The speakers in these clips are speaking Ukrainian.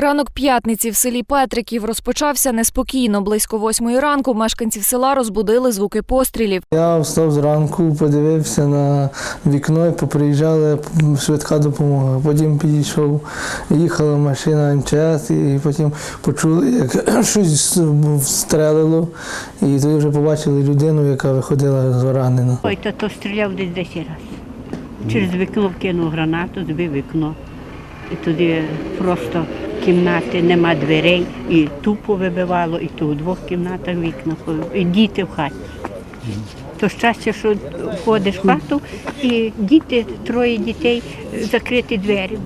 Ранок п'ятниці в селі Петриків розпочався неспокійно. Близько восьмої ранку мешканців села розбудили звуки пострілів. Я встав зранку, подивився на вікно і поприїжджала швидка допомога. Потім підійшов, їхала машина МЧС, і потім почули, як щось стрелило, і тоді вже побачили людину, яка виходила ранена. Ой, то, то стріляв десь 10 разів. Через вікно вкинув гранату, збив вікно. І тоді просто кімнати, нема дверей, і тупо вибивало, і то у двох кімнатах вікна, і діти в хаті. То щастя, що входиш в хату, і діти, троє дітей, закриті двері.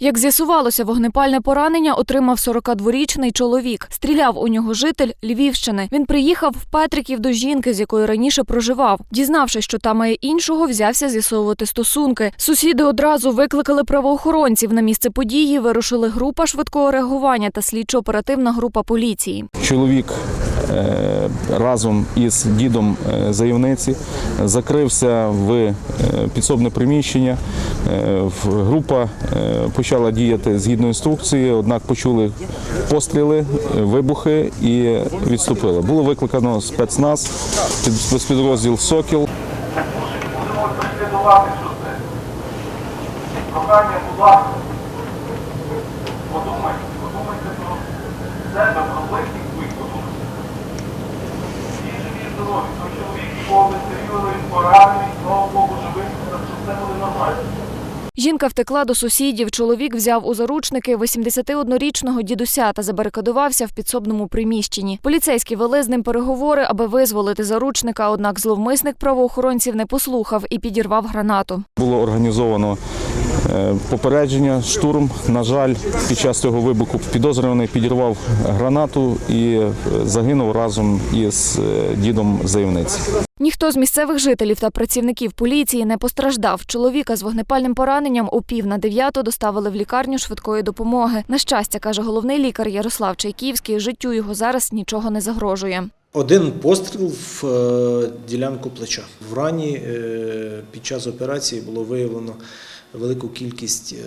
Як з'ясувалося, вогнепальне поранення отримав 42-річний чоловік. Стріляв у нього житель Львівщини. Він приїхав в Петриків до жінки, з якою раніше проживав. Дізнавшись, що та має іншого, взявся з'ясовувати стосунки. Сусіди одразу викликали правоохоронців. На місце події вирушили група швидкого реагування та слідчо-оперативна група поліції. Чоловік разом із дідом е, заявниці закрився в е, підсобне приміщення. Е, Група е, почала діяти згідно інструкції, однак почули постріли, е, вибухи і відступили. Було викликано спецназ, під- спецпідрозділ Сокіл. Прохання, будь ласка, подумайте, подумайте про себе, про близьких той чоловік, якого ви він поранений, слава Богу, живий, так що все буде нормально. Жінка втекла до сусідів. Чоловік взяв у заручники 81-річного дідуся та забарикадувався в підсобному приміщенні. Поліцейські вели з ним переговори, аби визволити заручника. Однак зловмисник правоохоронців не послухав і підірвав гранату. Було організовано попередження, штурм. На жаль, під час цього вибуху підозрюваний підірвав гранату і е, загинув разом із е, дідом заявниці. Ніхто з місцевих жителів та працівників поліції не постраждав. Чоловіка з вогнепальним пораненням у пів на дев'яту доставили в лікарню швидкої допомоги. На щастя, каже головний лікар Ярослав Чайківський, життю його зараз нічого не загрожує. Один постріл в е, ділянку плеча. В рані е, під час операції було виявлено велику кількість е,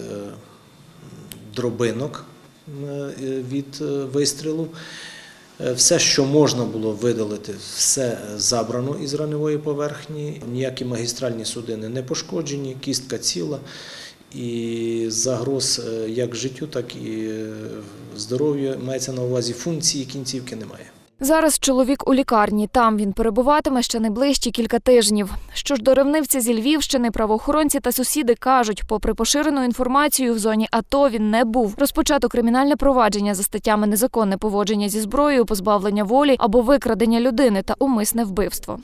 дробинок е, від е, вистрілу. Все, що можна було видалити, все забрано із раневої поверхні. Ніякі магістральні судини не пошкоджені, кістка ціла. І загроз як життю, так і здоров'ю мається на увазі функції кінцівки немає. Зараз чоловік у лікарні. Там він перебуватиме ще найближчі кілька тижнів. Що ж до ревнивця зі Львівщини, правоохоронці та сусіди кажуть, попри поширену інформацію в зоні АТО він не був. Розпочато кримінальне провадження за статтями незаконне поводження зі зброєю, позбавлення волі або викрадення людини та умисне вбивство.